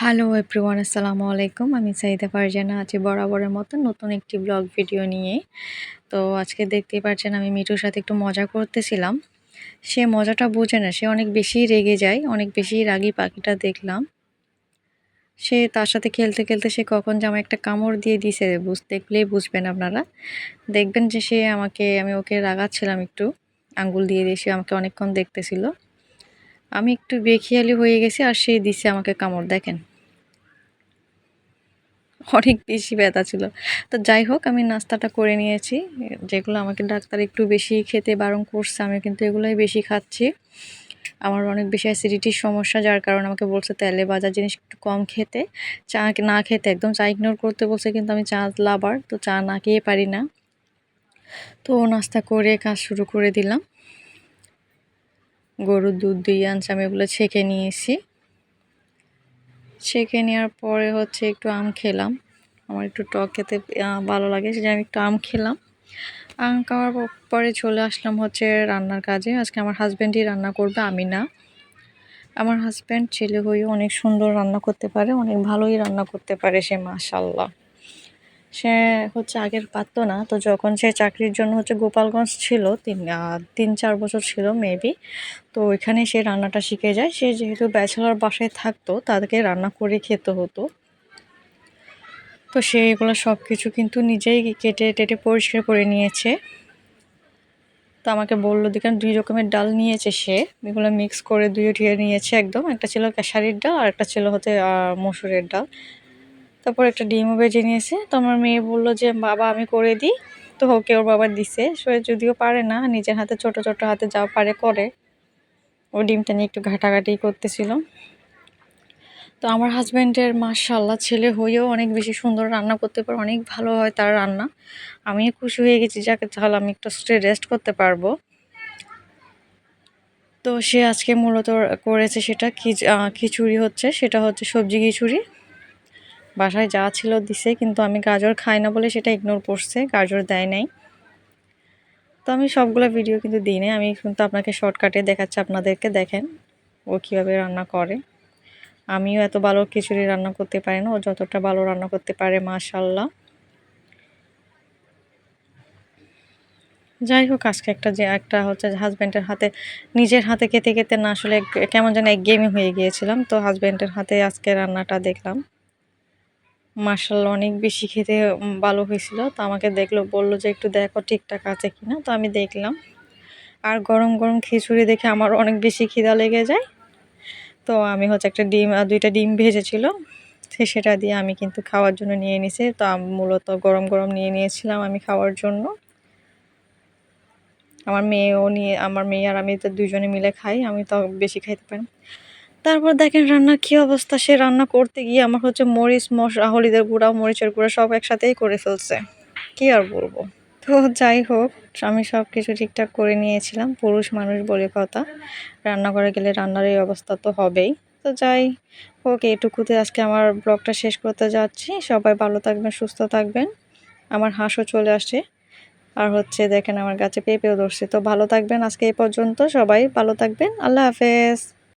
Hello everyone আসসালামু আলাইকুম আমি সাইদা ফারজানা আছি বরাবরের মতো নতুন একটি ব্লগ ভিডিও নিয়ে। তো আজকে দেখতেই পাচ্ছেন, আমি মিঠুর সাথে একটু মজা করতেছিলাম। সে মজাটা বোঝে না, সে অনেক বেশি রেগে যায়, অনেক বেশি রাগী পাখিটা দেখলাম। সে তার সাথে খেলতে খেলতে সে কখন যে আমার একটা কামড় দিয়ে দিছে, বুঝ দেখলেই বুঝবেন আপনারা। দেখবেন যে সে আমাকে আমি ওকে রাগাচ্ছিলাম একটু, আঙ্গুল দিয়ে দিয়ে সে আমাকে অনেকক্ষণ দেখতেছিল। আমি একটু বেখিয়ালি হয়ে গেছি আর সে দিছে আমাকে কামড়, দেখেন। অনেক বেশি ব্যথা ছিল। তো যাই হোক, আমি নাস্তাটা করে নিয়েছি। যেগুলো আমাকে ডাক্তার একটু বেশি খেতে বারণ করছে, আমি কিন্তু এগুলোই বেশি খাচ্ছি। আমার অনেক বেশি অ্যাসিডিটির সমস্যা, যার কারণে আমাকে বলছে তেলে বাজার জিনিস একটু কম খেতে। চা না খেতে, একদম চা ইগনোর করতে বলছে, কিন্তু আমি চা লাবার তো চা না খেয়ে পারি না। তো নাস্তা করে কাজ শুরু করে দিলাম। গরুর দুধ দিয়ে আনছে আমি এগুলো ছেঁকে নিয়েছি। ছেঁকে নেওয়ার পরে হচ্ছে একটু আম খেলাম। আমার একটু টক খেতে ভালো লাগে সেটা আমি একটু আম খেলাম। আম খাওয়ার পরে চলে আসলাম হচ্ছে রান্নার কাজে। আজকে আমার হাজব্যান্ডই রান্না করবে, আমি না। আমার হাজব্যান্ড ছেলে হয়ে অনেক সুন্দর রান্না করতে পারে, অনেক ভালোই রান্না করতে পারে সে মাশাল্লাহ সে হচ্ছে আগের পারতো না। তো যখন সে চাকরির জন্য হচ্ছে গোপালগঞ্জ ছিল, তিন তিন, চার বছর ছিল মেবি তো ওইখানে সে রান্নাটা শিখে যায়। সে যেহেতু ব্যাচেলার বাসায় থাকতো, তাদেরকে রান্না করে খেতে হতো। তো সে এগুলো সব কিছু কিন্তু নিজেই কেটে টেটে পরিষ্কার করে নিয়েছে। তো আমাকে বলল দেখেন দুই রকমের ডাল নিয়েছে সে। এগুলো মিক্স করে দুই ঠিয়ে নিয়েছে একদম। একটা ছিল কেশারির ডাল আর একটা ছিল হচ্ছে মসুরের ডাল। তারপর একটা ডিমও বেজে নিয়েছে। তো আমার মেয়ে বলল যে, বাবা, আমি করে দিই। তো ওকে ওর বাবা দিছে। সে যদিও পারে না, নিজের হাতে, ছোট ছোট হাতে যা পারে করে। ও ডিমটা নিয়ে একটু ঘাটাঘাটি করতেছিল। তো আমার হাজব্যান্ডের মাশাল্লাহ ছেলে হয়েও অনেক বেশি সুন্দর রান্না করতে পারে, অনেক ভালো হয় তার রান্না। আমি খুশি হয়ে গেছি, যাকে, তাহলে আমি একটু স্টে রেস্ট করতে পারব। তো সে আজকে মূলত করেছে সেটা খিচুড়ি হচ্ছে, সেটা হচ্ছে সবজি খিচুড়ি। বাসায় যা ছিল দিছে, কিন্তু আমি গাজর খাই না বলে সেটা ইগনোর করছে, গাজর দেয় নাই। তো আমি সবগুলো ভিডিও কিন্তু দিই নাই, আমি কিন্তু আপনাকে শর্টকাটে দেখাচ্ছি, আপনাদেরকে দেখেন ও কীভাবে রান্না করে। আমিও এত ভালো খিচুড়ি রান্না করতে পারি না, ও যতটা ভালো রান্না করতে পারে মাশাল্লাহ যাই হোক, আজকে একটা যে একটা হচ্ছে হাজব্যান্ডের হাতে, নিজের হাতে খেতে খেতে না আসলে কেমন যেন এক গেমে হয়ে গিয়েছিলাম, তো হাজব্যান্ডের হাতে আজকে রান্নাটা দেখলাম। মার্শাল্লাহ অনেক বেশি খেতে ভালো হয়েছিল। তো আমাকে দেখল, বলল যে একটু দেখো ঠিকঠাক আছে কিনা। তো আমি দেখলাম। আর গরম গরম খিচুড়ি দেখে আমার অনেক বেশি খিদা লেগে যায়। তো আমি হচ্ছে একটা ডিম আর দুইটা ডিম ভেজেছিল। সেটা দিয়ে আমি কিন্তু খাওয়ার জন্য নিয়ে নিছি তো মূলত গরম গরম নিয়ে নিয়েছিলাম আমি খাওয়ার জন্য। আমার মেয়েও নিয়ে, আমার মেয়ে আর আমি তো দুজনে মিলে খাই, আমি তো বেশি খাইতে পারি তারপর দেখেন রান্নার কী অবস্থা, সে রান্না করতে গিয়ে আমার হচ্ছে মরিচ মশলা হলিদের গুঁড়া, মরিচের গুঁড়া সব একসাথেই করে ফেলছে। কি আর বলব? তো যাই হোক, আমি সব কিছু ঠিকঠাক করে নিয়েছিলাম, পুরুষ মানুষ বলে কথা। রান্না করে গেলে রান্নার এই অবস্থা তো হবেই। তো যাই হোক এটুকুতে আজকে আমার ব্লগটা শেষ করতে যাচ্ছি। সবাই ভালো থাকবেন, সুস্থ থাকবেন। আমার হাঁসও চলে আসছে। আর হচ্ছে দেখেন আমার গাছে পেঁপেও ধরছে। তো ভালো থাকবেন আজকে এই পর্যন্ত। সবাই ভালো থাকবেন। আল্লাহ হাফেজ।